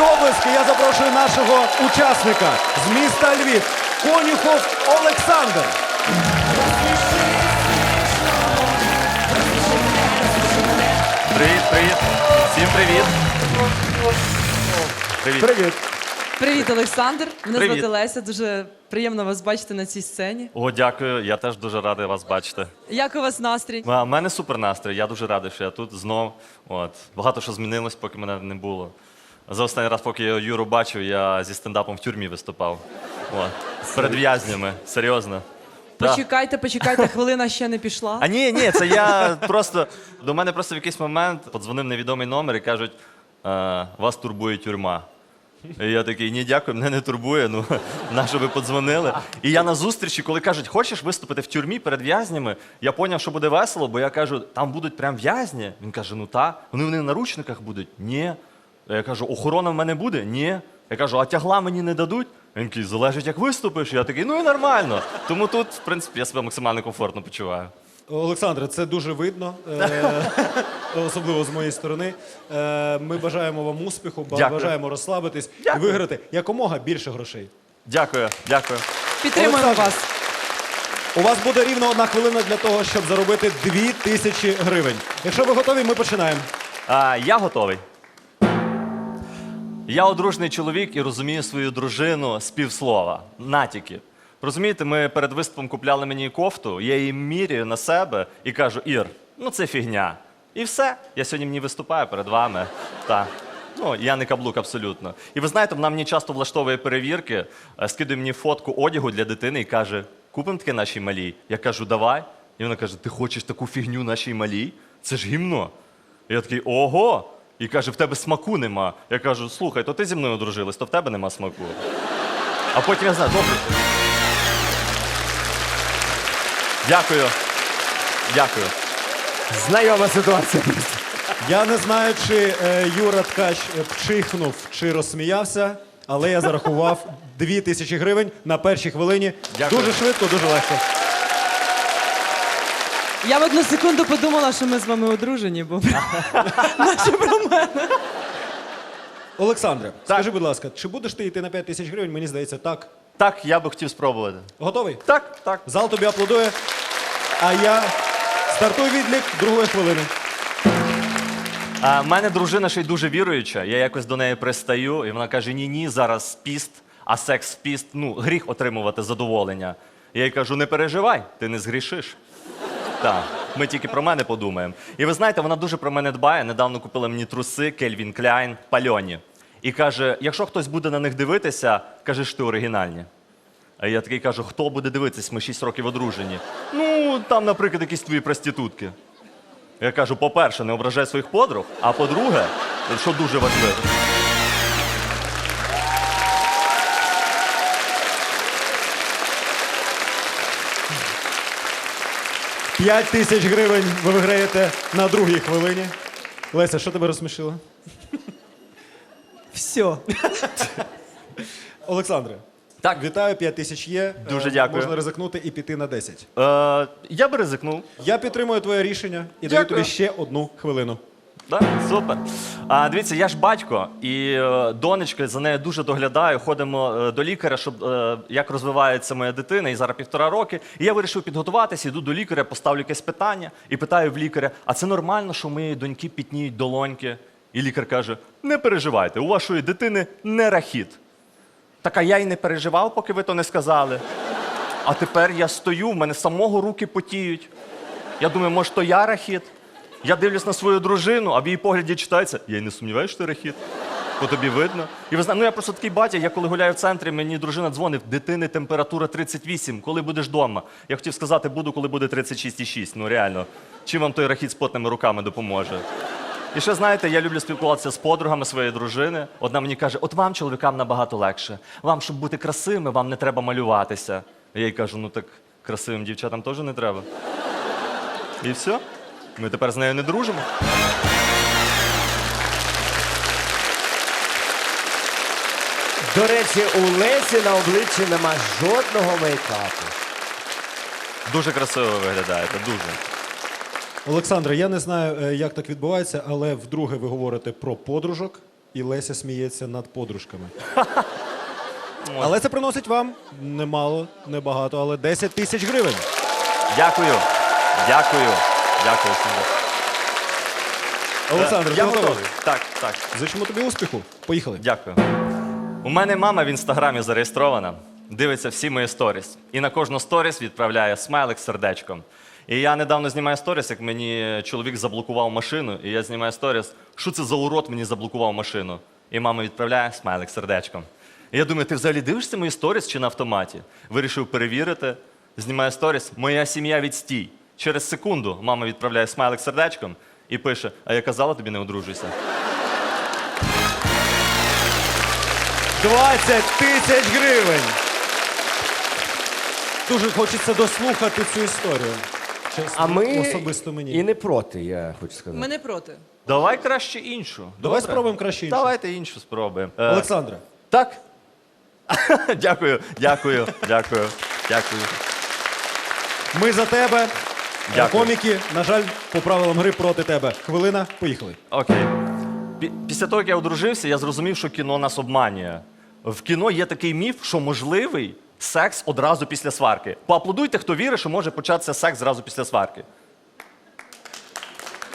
облески я запрошую нашого учасника з міста Львів, Конюхов Олександр. Привіт, привіт. Всім привіт. Привіт. Привіт. Привіт, Олександр. Мене Привіт. звати Леся. Дуже приємно вас бачити на цій сцені. О, дякую. Я теж дуже радий вас бачити. Як у вас настрій? У мене супер настрій. Я дуже радий, що я тут знов. От. Багато що змінилось, поки мене не було. За останній раз, поки я Юру бачив, я зі стендапом в тюрмі виступав. От. Перед в'язнями. Серйозно. Да. Почекайте, почекайте, хвилина ще не пішла. А ні, ні, це я просто. До мене просто в якийсь момент подзвонив невідомий номер і кажуть: «Е, вас турбує тюрма. І я такий, ні, дякую, мене не турбує. Ну на що ви подзвонили? І я на зустрічі, коли кажуть, хочеш виступити в тюрмі перед в'язнями, я зрозумів, що буде весело, бо я кажу, там будуть прям в'язні. Він каже: ну та, вони, вони в наручниках будуть? Ні. Я кажу, охорона в мене буде? Ні. Я кажу, а тягла мені не дадуть? Він такий, залежить, як виступиш. Я такий, ну і нормально. Тому тут, в принципі, я себе максимально комфортно почуваю. Олександре, це дуже видно, е, особливо з моєї сторони. Е, Ми бажаємо вам успіху, ба- Дякую. бажаємо розслабитись і Дякую. виграти якомога більше грошей. Дякую, дякую. Підтримуємо Олександр. вас. У вас буде рівно одна хвилина для того, щоб заробити дві тисячі гривень. Якщо ви готові, ми починаємо. А, я готовий. Я одружений чоловік і розумію свою дружину з півслова, натяків. Розумієте, ми перед виступом купляли мені кофту, я її міряю на себе і кажу: Ір, ну це фігня. І все. Я сьогодні ній виступаю перед вами. Так. Ну, я не каблук абсолютно. І ви знаєте, вона мені часто влаштовує перевірки, е, скидує мені фотку одягу для дитини і каже: купимо таке нашій малій. Я кажу, давай. І вона каже: Ти хочеш таку фігню нашій малій? Це ж гімно. І я такий, ого! І каже, в тебе смаку нема. Я кажу, слухай, то ти зі мною одружилась, то в тебе нема смаку. А потім я знаю, добре. Дякую. Дякую. Знайома ситуація. Я не знаю, чи е, Юра Ткач е, пчихнув чи розсміявся, але я зарахував дві тисячі гривень на першій хвилині. Дякую. Дуже швидко, дуже легко. Я в одну секунду подумала, що ми з вами одружені, бо наші про мене. Олександре, скажи, будь ласка, чи будеш ти йти на 5 тисяч гривень? Мені здається, так. Так, я би хотів спробувати. Готовий? Так, так. Зал тобі аплодує. А я стартую відлік другої хвилини. А в мене дружина ще й дуже віруюча. Я якось до неї пристаю, і вона каже: ні, ні, зараз піст, а секс в піст, ну, гріх отримувати задоволення. Я їй кажу, не переживай, ти не згрішиш. Так, ми тільки про мене подумаємо. І ви знаєте, вона дуже про мене дбає. Недавно купила мені труси Кельвін Кляйн, пальоні. І каже: якщо хтось буде на них дивитися, кажеш, ти оригінальні. А я такий кажу, хто буде дивитись, ми 6 років одружені. Ну, там, наприклад, якісь твої проститутки. Я кажу, по-перше, не ображай своїх подруг, а по-друге, що дуже важливо. П'ять тисяч гривень ви виграєте на другій хвилині. Леся, що тебе розсмішило? Все. Олександре, Так, вітаю, 5 тисяч є. Дуже Е, дякую. Можна ризикнути і піти на 10. е, я би ризикнув. Я підтримую твоє рішення і даю Дякую. тобі ще одну хвилину. Да? Супер. А, дивіться, я ж батько, і е, донечка за нею дуже доглядаю. Ходимо е, до лікаря, щоб е, як розвивається моя дитина, і зараз півтора роки. І я вирішив підготуватися, йду до лікаря, поставлю якесь питання і питаю в лікаря: а це нормально, що у моєї доньки пітніють долоньки? І лікар каже: не переживайте, у вашої дитини не рахіт. Так а я й не переживав, поки ви то не сказали. А тепер я стою, в мене самого руки потіють. Я думаю, може, то я рахіт? Я дивлюсь на свою дружину, а в її погляді читається, я й не сумніваюся, що ти рахіт. По тобі видно. І ви знаєте, ну я просто такий батя, я коли гуляю в центрі, мені дружина дзвонить, дитини температура 38, коли будеш вдома. Я хотів сказати, буду, коли буде 36,6. Ну реально. Чим вам той рахіт з потними руками допоможе? І ще знаєте, я люблю спілкуватися з подругами своєї дружини. Одна мені каже: от вам, чоловікам, набагато легше. Вам, щоб бути красивими, вам не треба малюватися. Я їй кажу, ну так красивим дівчатам теж не треба. І все. Ми тепер з нею не дружимо. До речі, у Лесі на обличчі нема жодного мейкапу. Дуже красиво виглядаєте, дуже. Олександре, я не знаю, е, як так відбувається, але вдруге ви говорите про подружок. і Леся сміється над подружками. Але це приносить вам немало, небагато, але 10 тисяч гривень. Дякую. Дякую. Дякую. Олександр, Е, ти я готовий? готовий. Так, так. Зичимо тобі успіху. Поїхали. Дякую. У мене мама в інстаграмі зареєстрована, дивиться всі мої сторіс. І на кожну сторіс відправляє смайлик з сердечком. І я недавно знімаю сторіс, як мені чоловік заблокував машину, і я знімаю сторіс, що це за урод мені заблокував машину. І мама відправляє смайлик з сердечком. І я думаю, ти взагалі дивишся мої сторіс чи на автоматі? Вирішив перевірити. Знімаю сторіс, моя сім'я відстій. Через секунду мама відправляє смайлик сердечком і пише: А я казала тобі не одружуйся. 20 тисяч гривень. Дуже хочеться дослухати цю історію. Чесно, А ми особисто мені. і не проти, я хочу сказати. Ми не проти. Давай краще іншу. Давай Добре? спробуємо краще іншу. Давайте іншу спробуємо. Е, Олександре, Так. дякую, дякую, дякую, дякую. ми за тебе. Дякую. Коміки, на жаль, по правилам гри проти тебе. Хвилина, поїхали. Окей. Пі- Після того, як я одружився, я зрозумів, що кіно нас обманює. В кіно є такий міф, що можливий секс одразу після сварки. Поаплодуйте, хто вірить, що може початися секс зразу після сварки.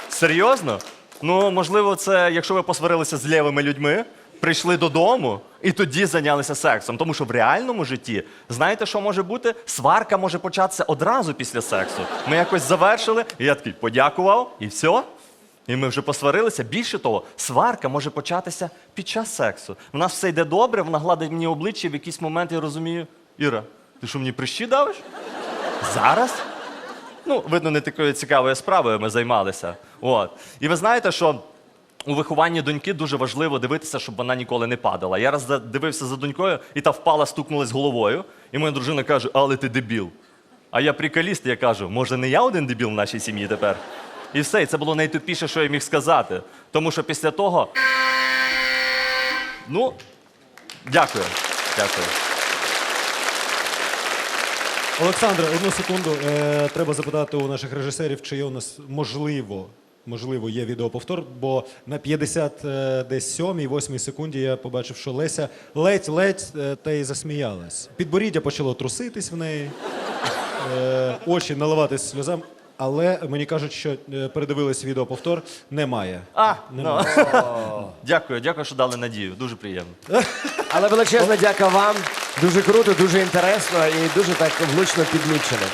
Серйозно? Ну, можливо, це якщо ви посварилися з лівими людьми, прийшли додому і тоді зайнялися сексом. Тому що в реальному житті, знаєте, що може бути? Сварка може початися одразу після сексу. Ми якось завершили, і я такий подякував, і все. І ми вже посварилися. Більше того, сварка може початися під час сексу. У нас все йде добре, вона гладить мені обличчя, в якийсь момент я розумію, Іра, ти що мені прищі давиш? Зараз? Ну, видно, не такою цікавою справою ми займалися. От. І ви знаєте, що у вихованні доньки дуже важливо дивитися, щоб вона ніколи не падала. Я раз дивився за донькою, і та впала, стукнулась головою, і моя дружина каже, але ти дебіл. А я приколіст, я кажу, може, не я один дебіл в нашій сім'ї тепер? І все, і це було найтупіше, що я міг сказати. Тому що після того. Ну, дякую. Дякую. Олександре, одну секунду. Е, треба запитати у наших режисерів, чи є у нас можливо. Можливо, є відеоповтор, бо на 50 е, десь 7-8 секунді я побачив, що Леся ледь-ледь е, та й засміялась. Підборіддя почало труситись в неї, е, очі наливатись сльозам. Але мені кажуть, що передивились відеоповтор. Немає. А, Немає. ну. дякую, дякую, що дали надію. Дуже приємно. Але величезна дяка вам. Дуже круто, дуже інтересно і дуже так влучно підмічено.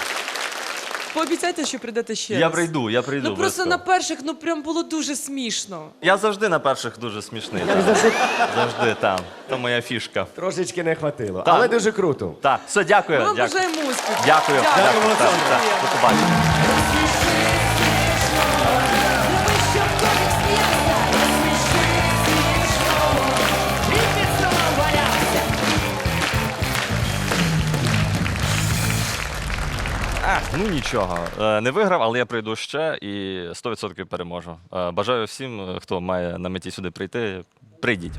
Пообіцяйте, що прийдете ще Я раз. прийду, я прийду. Ну просто обов'язково. на перших, ну прям було дуже смішно. Я завжди на перших дуже смішний. Так. завжди, Завжди там. Це моя фішка. трошечки не хватило. Але дуже круто. Так, все, дякую. Ми вам дякую. бажаємо успіху. Дякую. Дякую, Дякую, Олександр. так, так. До побачення. Ну нічого. Е, Не виграв, але я прийду ще і 100% переможу. Е, Бажаю всім, е, хто має на меті сюди прийти, прийдіть.